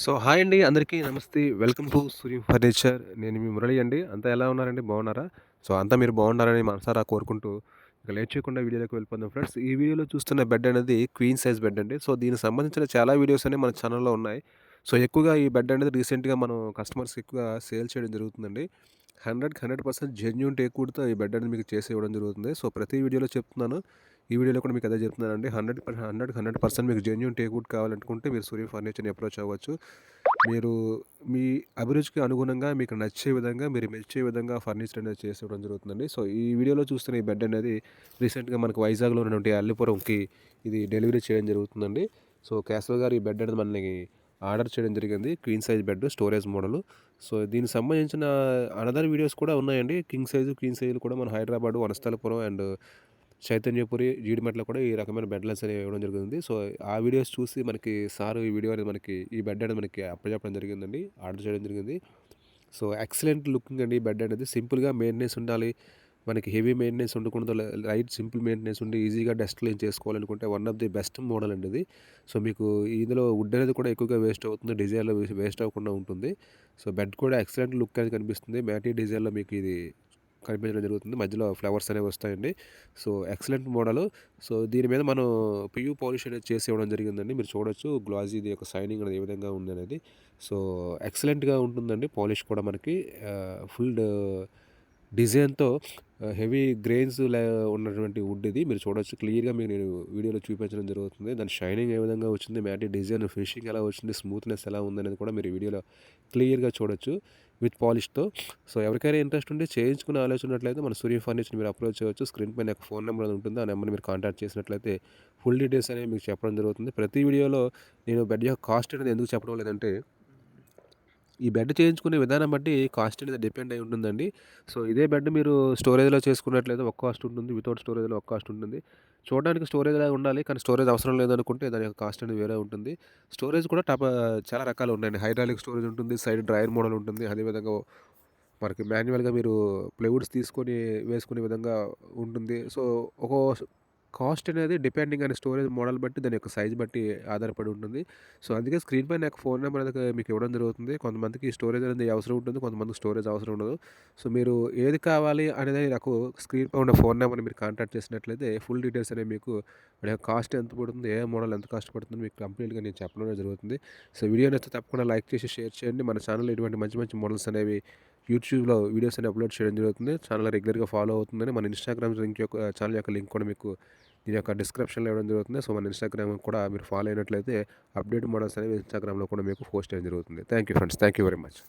So hi అండి. అందరికీ నమస్తే. Welcome to Surya furniture. నేను మీ మురళి అండి. అంతా ఎలా ఉన్నారండి? బాగున్నారా? సో అంతా మీరు బాగున్నారని మనసారా కోరుకుంటూ ఇక లేట్ చేయకుండా వీడియోలోకి వెళ్ళిపోదాం ఫ్రెండ్స్. ఈ వీడియోలో చూస్తున్న బెడ్ అనేది క్వీన్ సైజ్ బెడ్ అండి. సో దీనికి సంబంధించిన చాలా వీడియోస్ అనేవి మన ఛానల్లో ఉన్నాయి. సో ఎక్కువగా ఈ బెడ్ అనేది రీసెంట్గా మనం కస్టమర్స్కి ఎక్కువగా సేల్ చేయడం జరుగుతుందండి. హండ్రెడ్కి హండ్రెడ్ పర్సెంట్ జెన్యున్ టేక్వుడ్తో ఈ బెడ్ అనేది మీకు చేసి ఇవ్వడం జరుగుతుంది. సో ప్రతి వీడియోలో చెప్తున్నాను. ఈ వీడియోలో కూడా మీకు అదే చెప్తున్నానండి హండ్రెడ్ హండ్రెడ్ హండ్రెడ్ పర్సెంట్ మీకు జెన్యున్ టేక్వుడ్ కావాలనుకుంటే మీరు సూర్య ఫర్నిచర్ని అప్రోచ్ అవ్వచ్చు. మీరు మీ అభిరుచికి అనుగుణంగా మీకు నచ్చే విధంగా మీరు మెచ్చే విధంగా ఫర్నిచర్ అనేది చేసి జరుగుతుందండి. సో ఈ వీడియోలో చూస్తున్న ఈ బెడ్ అనేది రీసెంట్గా మనకు వైజాగ్లో ఉన్నటువంటి అల్లిపురంకి ఇది డెలివరీ చేయడం జరుగుతుందండి. సో కేశవ్ గారు ఈ బెడ్ అనేది మనకి ఆర్డర్ చేయడం జరిగింది. Queen size bed storage model. So దీనికి సంబంధించిన అనదర్ వీడియోస్ కూడా ఉన్నాయండి. కింగ్ సైజు క్వీన్ సైజులు కూడా మన హైదరాబాద్ వనస్థలపురం అండ్ చైతన్యపురి జీడిమెట్లో కూడా ఈ రకమైన బెడ్లెస్ అనేవి ఇవ్వడం జరిగింది. సో ఆ వీడియోస్ చూసి మనకి సార్ ఈ వీడియో అనేది మనకి ఈ బెడ్ అనేది మనకి అప్పచెప్పడం జరిగిందండి. ఆర్డర్ చేయడం జరిగింది. సో ఎక్సలెంట్ లుకింగ్ అండి బెడ్ అనేది. సింపుల్గా మెయింటెనెన్స్ ఉండాలి. మనకి హెవీ మెయింటెనెన్స్ ఉండకుండా లైట్ సింపుల్ మెయింటెనెన్స్ ఉండి ఈజీగా డస్ట్ క్లీన్ చేసుకోవాలనుకుంటే one of the best model అండి ఇది. సో మీకు ఇందులో వుడ్ అనేది కూడా ఎక్కువగా వేస్ట్ అవుతుంది. డిజైన్లో వేస్ట్ అవ్వకుండా ఉంటుంది. సో బెడ్ కూడా ఎక్సలెంట్ లుక్ అనేది కనిపిస్తుంది. మ్యాటీ డిజైన్లో మీకు ఇది కనిపించడం జరుగుతుంది. మధ్యలో ఫ్లవర్స్ అనేవి వస్తాయండి. So excellent model. సో దీని మీద మనం పియూ పాలిష్ అనేది చేసి ఇవ్వడం జరిగిందండి. మీరు చూడొచ్చు గ్లాజీది యొక్క సైనింగ్ అనేది ఏ విధంగా ఉంది అనేది. సో ఎక్సలెంట్గా ఉంటుందండి. పాలిష్ కూడా మనకి ఫుల్ డిజైన్తో హెవీ గ్రెయిన్స్ ఉన్నటువంటి వుడ్ ఇది. మీరు చూడొచ్చు క్లియర్గా మీకు నేను వీడియోలో చూపించడం జరుగుతుంది. దాని షైనింగ్ ఏ విధంగా వచ్చింది మ్యాటి డిజైన్ ఫినిషింగ్ ఎలా వచ్చింది స్మూత్నెస్ ఎలా ఉందనేది కూడా మీరు వీడియోలో క్లియర్గా చూడొచ్చు విత్ పాలిష్తో. సో ఎవరికైనా ఇంట్రెస్ట్ ఉంటే చేయించుకునే ఆలోచన ఉన్నట్లయితే మన సూర్య ఫర్నిచర్ మీరు అప్రోచ్ చేయవచ్చు స్క్రీన్ పైన ఫోన్ నెంబర్ అది ఉంటుంది ఆ నెంబర్ మీరు కాంటాక్ట్ చేసినట్లయితే ఫుల్ డీటెయిల్స్ అనేవి మీకు చెప్పడం జరుగుతుంది. ప్రతి వీడియోలో నేను బెడ్ యొక్క కాస్ట్ అనేది ఎందుకు చెప్పడం లేదంటే ఈ బెడ్ చేయించుకునే విధానం బట్టి కాస్ట్ అనేది డిపెండ్ అయి ఉంటుందండి. సో ఇదే బెడ్ మీరు స్టోరేజ్లో చేసుకున్నట్లయితే ఒక కాస్ట్ ఉంటుంది వితౌట్ స్టోరేజ్లో ఒక కాస్ట్ ఉంటుంది. చూడడానికి స్టోరేజ్ లాగా ఉండాలి కానీ స్టోరేజ్ అవసరం లేదనుకుంటే దాని యొక్క కాస్ట్ అనేది వేరే ఉంటుంది. స్టోరేజ్ కూడా టప చాలా రకాలు ఉన్నాయండి. హైడ్రాలిక్ స్టోరేజ్ ఉంటుంది సైడ్ డ్రైయర్ మోడల్ ఉంటుంది. అదేవిధంగా మనకి మాన్యువల్గా మీరు ప్లైవుడ్స్ తీసుకొని వేసుకునే విధంగా ఉంటుంది. సో ఒక కాస్ట్ అనేది డిపెండింగ్ అనే స్టోరేజ్ మోడల్ బట్టి దాని యొక్క సైజ్ బట్టి ఆధారపడి ఉంటుంది. సో అందుకే స్క్రీన్ పైన నాకు ఫోన్ నెంబర్ అనేది మీకు ఇవ్వడం జరుగుతుంది. కొంతమందికి స్టోరేజ్ అనేది అవసరం ఉంటుంది కొంతమందికి స్టోరేజ్ అవసరం ఉండదు. సో మీరు ఏది కావాలి అనేది నాకు స్క్రీన్ పై ఉన్న ఫోన్ నెంబర్ని మీరు కాంటాక్ట్ చేసినట్లయితే ఫుల్ డీటెయిల్స్ అనేవి మీకు కాస్ట్ ఎంత పడుతుంది ఏ మోడల్ ఎంత కాస్ట్ పడుతుంది మీకు కంప్లీట్గా నేను చెప్పడం జరుగుతుంది. సో వీడియో నచ్చితే తప్పకుండా లైక్ చేసి షేర్ చేయండి. మన ఛానల్ ఇటువంటి మంచి మంచి మోడల్స్ అనేవి యూట్యూబ్లో వీడియోస్ అనేవి అప్లోడ్ చేయడం జరుగుతుంది. ఛానల్ రెగ్యులర్గా ఫాలో అవుతుందని మన ఇన్స్టాగ్రామ్ లింక్ యొక్క ఛానల్ యొక్క లింక్ కూడా మీకు దీని యొక్క డిస్క్రిప్షన్లో ఇవ్వడం జరుగుతుంది. సో మన ఇన్స్టాగ్రామ్ కూడా మీరు ఫాలో అయినట్లయితే అప్డేట్ మోడల్స్ అనేవి ఇన్స్టాగ్రామ్లో కూడా మీకు పోస్ట్ చేయడం జరుగుతుంది. Thank you friends thank you very much